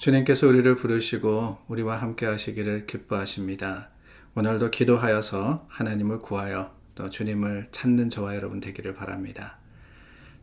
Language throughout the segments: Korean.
주님께서 우리를 부르시고 우리와 함께 하시기를 기뻐하십니다. 오늘도 기도하여서 하나님을 구하여 또 주님을 찾는 저와 여러분 되기를 바랍니다.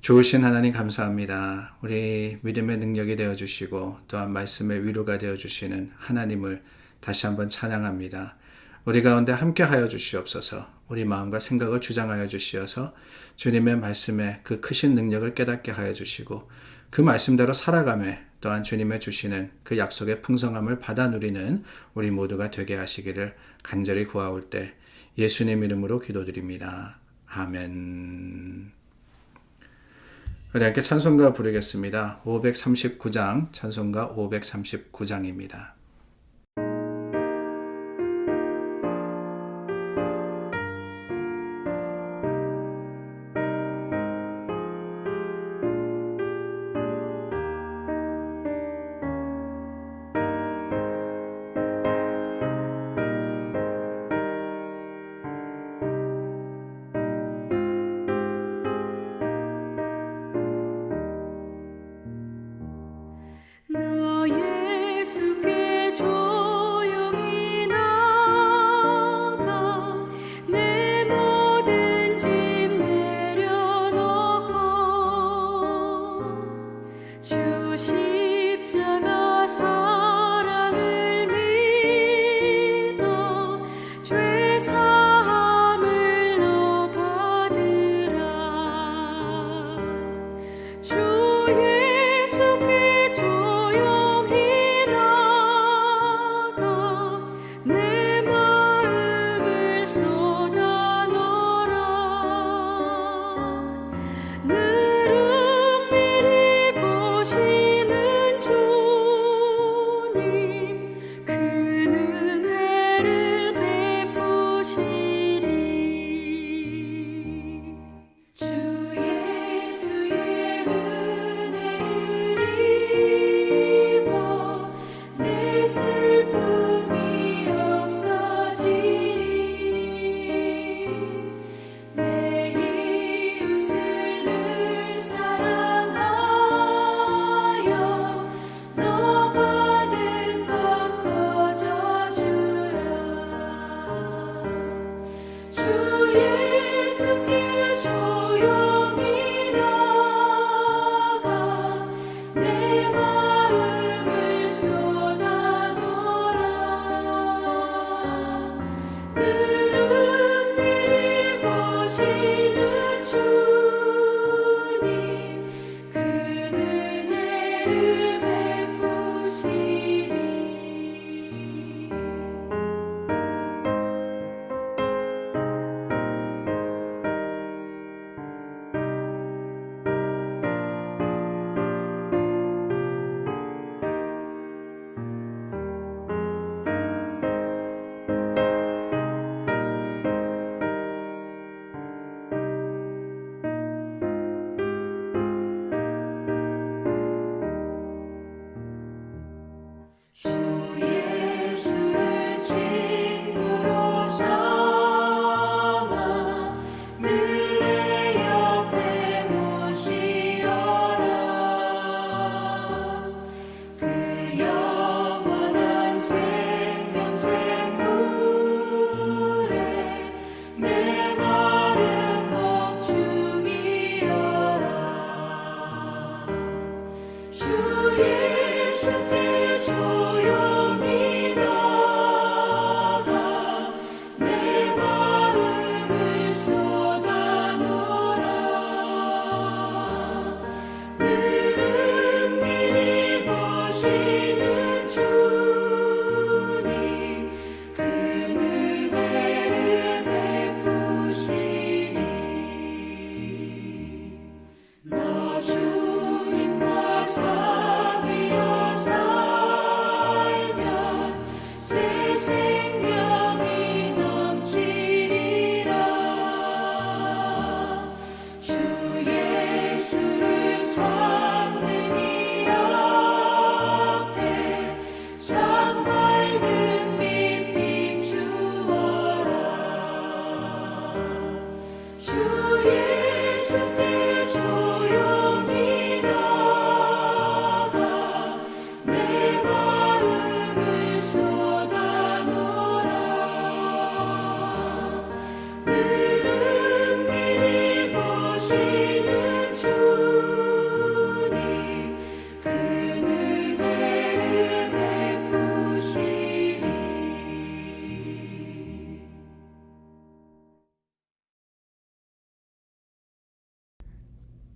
좋으신 하나님 감사합니다. 우리 믿음의 능력이 되어 주시고 또한 말씀의 위로가 되어 주시는 하나님을 다시 한번 찬양합니다. 우리 가운데 함께 하여 주시옵소서. 우리 마음과 생각을 주장하여 주시어서 주님의 말씀에 그 크신 능력을 깨닫게 하여 주시고 그 말씀대로 살아감에 또한 주님의 주시는 그 약속의 풍성함을 받아 누리는 우리 모두가 되게 하시기를 간절히 구하올 때 예수님 이름으로 기도드립니다. 아멘. 우리 함께 찬송가 부르겠습니다. 539장, 찬송가 539장입니다. you. She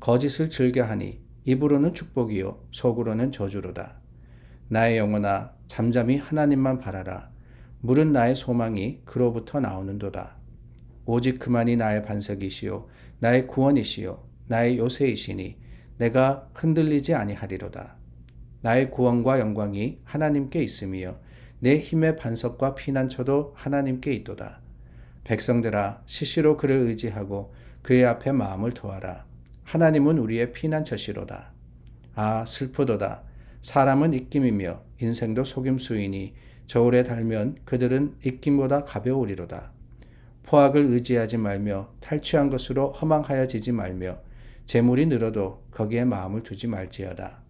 거짓을 즐겨하니 입으로는 축복이요 속으로는 저주로다. 나의 영혼아 잠잠히 하나님만 바라라. 물은 나의 소망이 그로부터 나오는도다. 오직 그만이 나의 반석이시요 나의 구원이시요 나의 요새이시니 내가 흔들리지 아니하리로다. 나의 구원과 영광이 하나님께 있으며 내 힘의 반석과 피난처도 하나님께 있도다. 백성들아 시시로 그를 의지하고 그의 앞에 마음을 토하라. 하나님은 우리의 피난처시로다. 아 슬프도다. 사람은 입김이며 인생도 속임수이니 저울에 달면 그들은 입김보다 가벼우리로다. 포악을 의지하지 말며 탈취한 것으로 허망하여지지 말며 재물이 늘어도 거기에 마음을 두지 말지어다.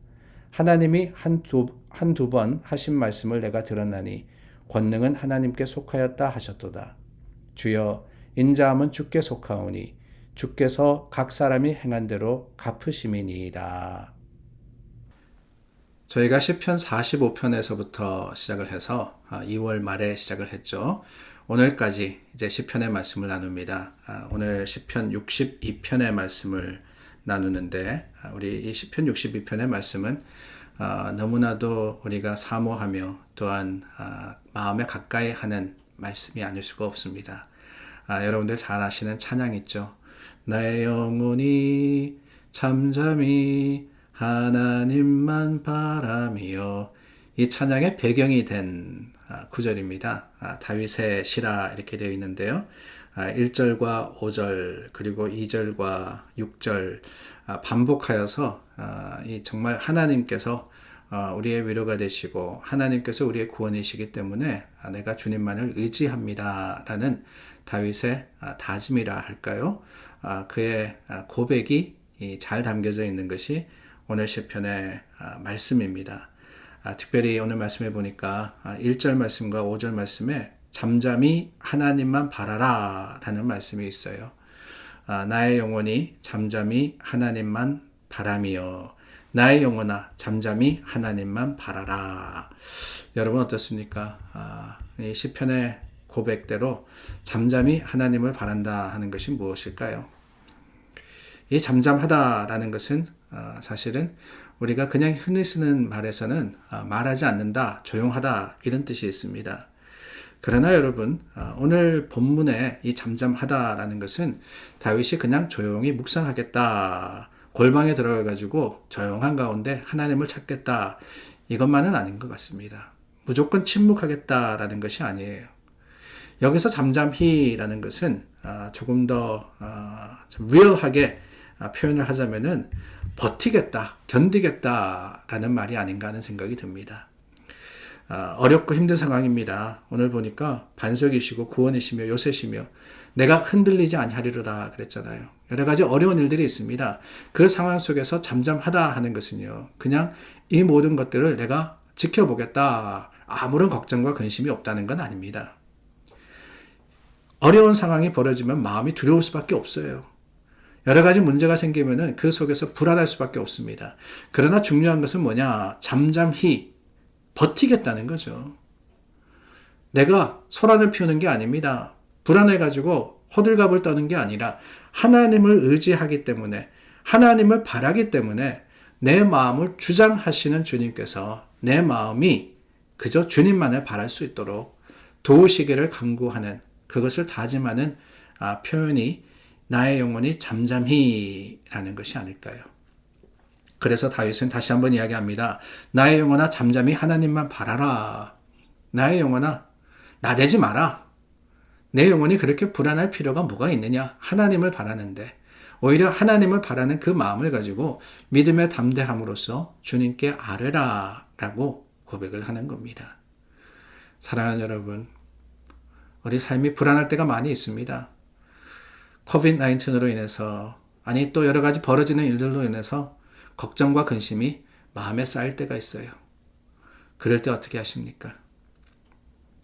하나님이 한두 한두 번 하신 말씀을 내가 들었나니 권능은 하나님께 속하였다 하셨도다. 주여 인자함은 주께 속하오니 주께서 각 사람이 행한 대로 갚으심이니이다. 저희가 시편 45편에서부터 시작을 해서 2월 말에 시작을 했죠. 오늘까지 이제 시편의 말씀을 나눕니다. 아, 오늘 시편 62편의 말씀을 나누는데 아, 우리 이 시편 62편의 말씀은 아, 너무나도 우리가 사모하며 또한 마음에 가까이 하는 말씀이 아닐 수가 없습니다. 여러분들 잘 아시는 찬양 있죠. 나의 영혼이 잠잠히 하나님만 바라며 이 찬양의 배경이 된 아, 구절입니다. 아, 다윗의 시라 이렇게 되어 있는데요. 1절과 아, 5절 그리고 2절과 6절 반복하여서 이 정말 하나님께서 우리의 위로가 되시고 하나님께서 우리의 구원이시기 때문에 내가 주님만을 의지합니다라는 다윗의 다짐이라 할까요? 그의 고백이 잘 담겨져 있는 것이 오늘 시편의 말씀입니다. 아, 특별히 오늘 말씀해 보니까 1절 아, 말씀과 5절 말씀에 잠잠히 하나님만 바라라 라는 말씀이 있어요. 아, 나의 영혼이 잠잠히 하나님만 바라며 나의 영혼아 잠잠히 하나님만 바라라. 여러분 어떻습니까? 아, 이 시편의 고백대로 잠잠히 하나님을 바란다 하는 것이 무엇일까요? 이 잠잠하다라는 것은 어, 사실은 우리가 그냥 흔히 쓰는 말에서는 아, 말하지 않는다, 조용하다 이런 뜻이 있습니다. 그러나 여러분 아, 오늘 본문에 이 잠잠하다라는 것은 다윗이 그냥 조용히 묵상하겠다 골방에 들어가 가지고 조용한 가운데 하나님을 찾겠다 이것만은 아닌 것 같습니다. 무조건 침묵하겠다라는 것이 아니에요. 여기서 잠잠히라는 것은 아, 조금 더 리얼하게 표현을 하자면은 버티겠다, 견디겠다라는 말이 아닌가 하는 생각이 듭니다. 아, 어렵고 힘든 상황입니다. 오늘 보니까 반석이시고 구원이시며 요새시며 내가 흔들리지 아니하리로다 그랬잖아요. 여러 가지 어려운 일들이 있습니다. 그 상황 속에서 잠잠하다 하는 것은요. 그냥 이 모든 것들을 내가 지켜보겠다. 아무런 걱정과 근심이 없다는 건 아닙니다. 어려운 상황이 벌어지면 마음이 두려울 수밖에 없어요. 여러 가지 문제가 생기면은 그 속에서 불안할 수밖에 없습니다. 그러나 중요한 것은 뭐냐? 잠잠히 버티겠다는 거죠. 내가 소란을 피우는 게 아닙니다. 불안해가지고 호들갑을 떠는 게 아니라 하나님을 의지하기 때문에 하나님을 바라기 때문에 내 마음을 주장하시는 주님께서 내 마음이 그저 주님만을 바랄 수 있도록 도우시기를 강구하는 그것을 다짐하는 아, 표현이 나의 영혼이 잠잠히 라는 것이 아닐까요? 그래서 다윗은 다시 한번 이야기합니다. 나의 영혼아 잠잠히 하나님만 바라라. 나의 영혼아 나대지 마라. 내 영혼이 그렇게 불안할 필요가 뭐가 있느냐? 하나님을 바라는데 오히려 하나님을 바라는 그 마음을 가지고 믿음의 담대함으로써 주님께 아뢰라 라고 고백을 하는 겁니다. 사랑하는 여러분, 우리 삶이 불안할 때가 많이 있습니다. 코비드 19으로 인해서 아니 또 여러 가지 벌어지는 일들로 인해서 걱정과 근심이 마음에 쌓일 때가 있어요. 그럴 때 어떻게 하십니까?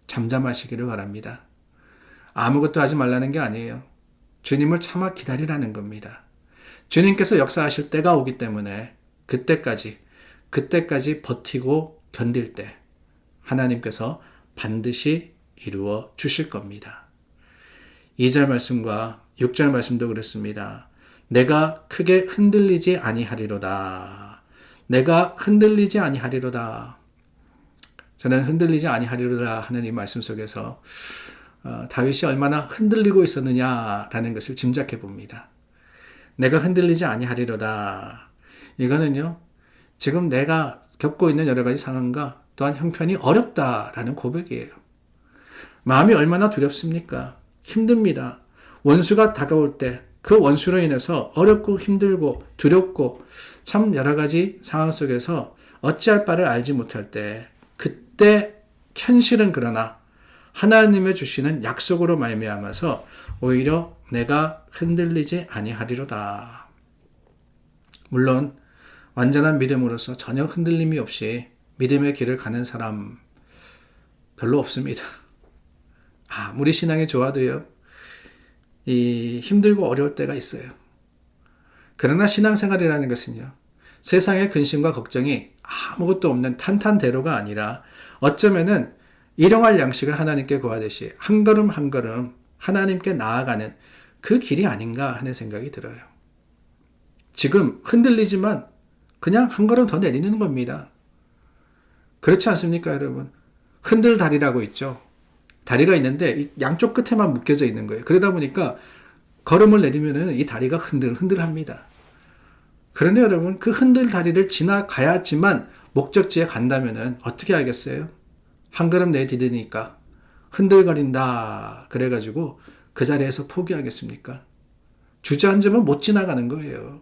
잠잠하시기를 바랍니다. 아무것도 하지 말라는 게 아니에요. 주님을 참아 기다리라는 겁니다. 주님께서 역사하실 때가 오기 때문에 그때까지, 그때까지 버티고 견딜 때 하나님께서 반드시 이루어 주실 겁니다. 2절 말씀과 6절 말씀도 그렇습니다. 내가 크게 흔들리지 아니하리로다. 내가 흔들리지 아니하리로다. 저는 흔들리지 아니하리로다 하는 이 말씀 속에서 어, 다윗이 얼마나 흔들리고 있었느냐라는 것을 짐작해 봅니다. 내가 흔들리지 아니하리로다. 이거는요, 지금 내가 겪고 있는 여러 가지 상황과 또한 형편이 어렵다라는 고백이에요. 마음이 얼마나 두렵습니까? 힘듭니다. 원수가 다가올 때 그 원수로 인해서 어렵고 힘들고 두렵고 참 여러 가지 상황 속에서 어찌할 바를 알지 못할 때 그때 현실은 그러나 하나님의 주시는 약속으로 말미암아서 오히려 내가 흔들리지 아니하리로다. 물론 완전한 믿음으로서 전혀 흔들림이 없이 믿음의 길을 가는 사람 별로 없습니다. 아무리 신앙이 좋아도요. 이 힘들고 어려울 때가 있어요. 그러나 신앙생활이라는 것은요. 세상의 근심과 걱정이 아무것도 없는 탄탄대로가 아니라 어쩌면은 일용할 양식을 하나님께 구하듯이 한 걸음 한 걸음 하나님께 나아가는 그 길이 아닌가 하는 생각이 들어요. 지금 흔들리지만 그냥 한 걸음 더 내리는 겁니다. 그렇지 않습니까, 여러분? 흔들 다리라고 있죠. 다리가 있는데 양쪽 끝에만 묶여져 있는 거예요. 그러다 보니까 걸음을 내리면은 이 다리가 흔들흔들합니다. 그런데 여러분 그 흔들 다리를 지나가야지만 목적지에 간다면은 어떻게 하겠어요? 한 걸음 내디디니까 흔들거린다. 그래가지고 그 자리에서 포기하겠습니까? 주저앉으면 못 지나가는 거예요.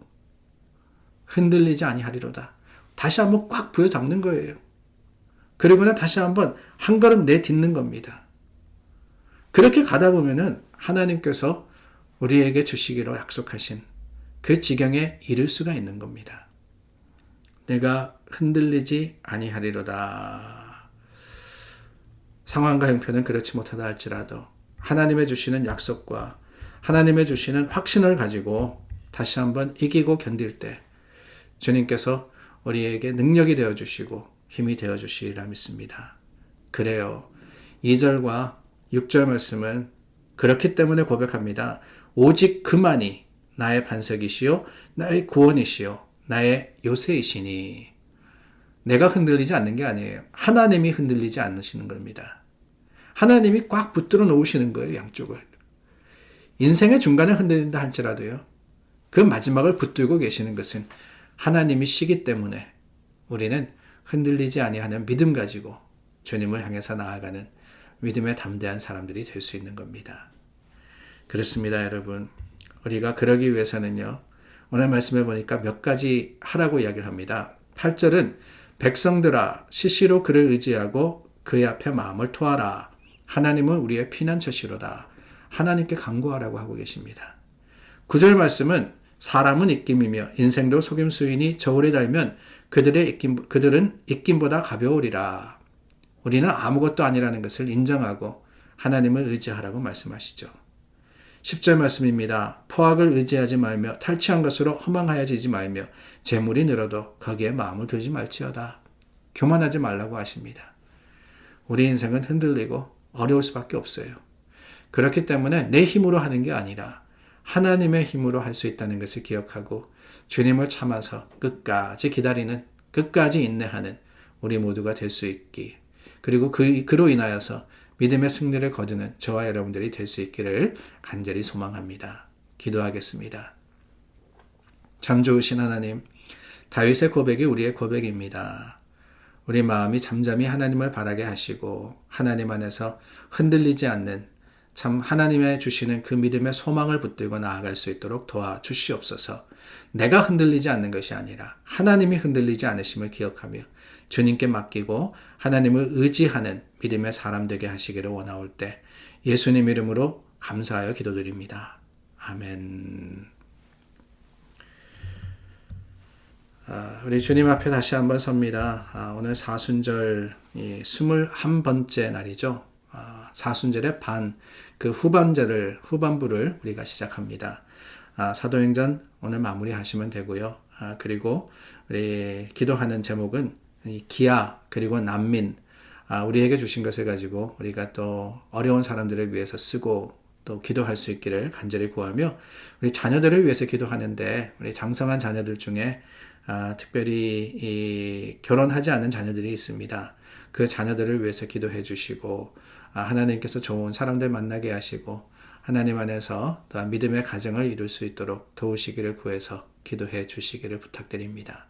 흔들리지 아니하리로다. 다시 한번 꽉 부여잡는 거예요. 그리고는 다시 한번 한 걸음 내딛는 겁니다. 그렇게 가다 보면은 하나님께서 우리에게 주시기로 약속하신 그 지경에 이를 수가 있는 겁니다. 내가 흔들리지 아니하리로다. 상황과 형편은 그렇지 못하다 할지라도 하나님의 주시는 약속과 하나님의 주시는 확신을 가지고 다시 한번 이기고 견딜 때 주님께서 우리에게 능력이 되어 주시고 힘이 되어 주시리라 믿습니다. 그래요. 2절과 6절 말씀은 그렇기 때문에 고백합니다. 오직 그만이 나의 반석이시요 나의 구원이시요 나의 요새이시니 내가 흔들리지 않는 게 아니에요. 하나님이 흔들리지 않으시는 겁니다. 하나님이 꽉 붙들어 놓으시는 거예요, 양쪽을. 인생의 중간에 흔들린다 할지라도요. 그 마지막을 붙들고 계시는 것은 하나님이시기 때문에 우리는 흔들리지 아니하는 믿음 가지고 주님을 향해서 나아가는 믿음에 담대한 사람들이 될 수 있는 겁니다. 그렇습니다, 여러분. 우리가 그러기 위해서는요. 오늘 말씀해 보니까 몇 가지 하라고 이야기를 합니다. 8절은 백성들아 시시로 그를 의지하고 그의 앞에 마음을 토하라. 하나님은 우리의 피난처시로다. 하나님께 간구하라고 하고 계십니다. 9절 말씀은 사람은 입김이며 인생도 속임수이니 저울에 달면 그들의 입김, 그들은 입김보다 가벼우리라. 우리는 아무것도 아니라는 것을 인정하고 하나님을 의지하라고 말씀하시죠. 10절 말씀입니다. 포악을 의지하지 말며 탈취한 것으로 허망하여지지 말며 재물이 늘어도 거기에 마음을 두지 말지어다. 교만하지 말라고 하십니다. 우리 인생은 흔들리고 어려울 수밖에 없어요. 그렇기 때문에 내 힘으로 하는 게 아니라 하나님의 힘으로 할 수 있다는 것을 기억하고 주님을 참아서 끝까지 기다리는 끝까지 인내하는 우리 모두가 될 수 있기 그리고 그, 그로 인하여서 믿음의 승리를 거두는 저와 여러분들이 될 수 있기를 간절히 소망합니다. 기도하겠습니다. 참 좋으신 하나님, 다윗의 고백이 우리의 고백입니다. 우리 마음이 잠잠히 하나님을 바라게 하시고 하나님 안에서 흔들리지 않는 참 하나님의 주시는 그 믿음의 소망을 붙들고 나아갈 수 있도록 도와 주시옵소서. 내가 흔들리지 않는 것이 아니라 하나님이 흔들리지 않으심을 기억하며 주님께 맡기고 하나님을 의지하는 믿음의 사람 되게 하시기를 원하올 때 예수님 이름으로 감사하여 기도드립니다. 아멘. 아, 우리 주님 앞에 다시 한번 섭니다. 아, 오늘 사순절 이 21번째 날이죠. 아, 사순절의 반, 그 후반절을, 후반부를 우리가 시작합니다. 아, 사도행전 오늘 마무리하시면 되고요. 아, 그리고 우리 기도하는 제목은 이 기아, 그리고 난민, 아, 우리에게 주신 것을 가지고 우리가 또 어려운 사람들을 위해서 쓰고 또 기도할 수 있기를 간절히 구하며 우리 자녀들을 위해서 기도하는데 우리 장성한 자녀들 중에 아, 특별히 이 결혼하지 않은 자녀들이 있습니다. 그 자녀들을 위해서 기도해 주시고 아, 하나님께서 좋은 사람들 만나게 하시고 하나님 안에서 또 믿음의 가정을 이룰 수 있도록 도우시기를 구해서 기도해 주시기를 부탁드립니다.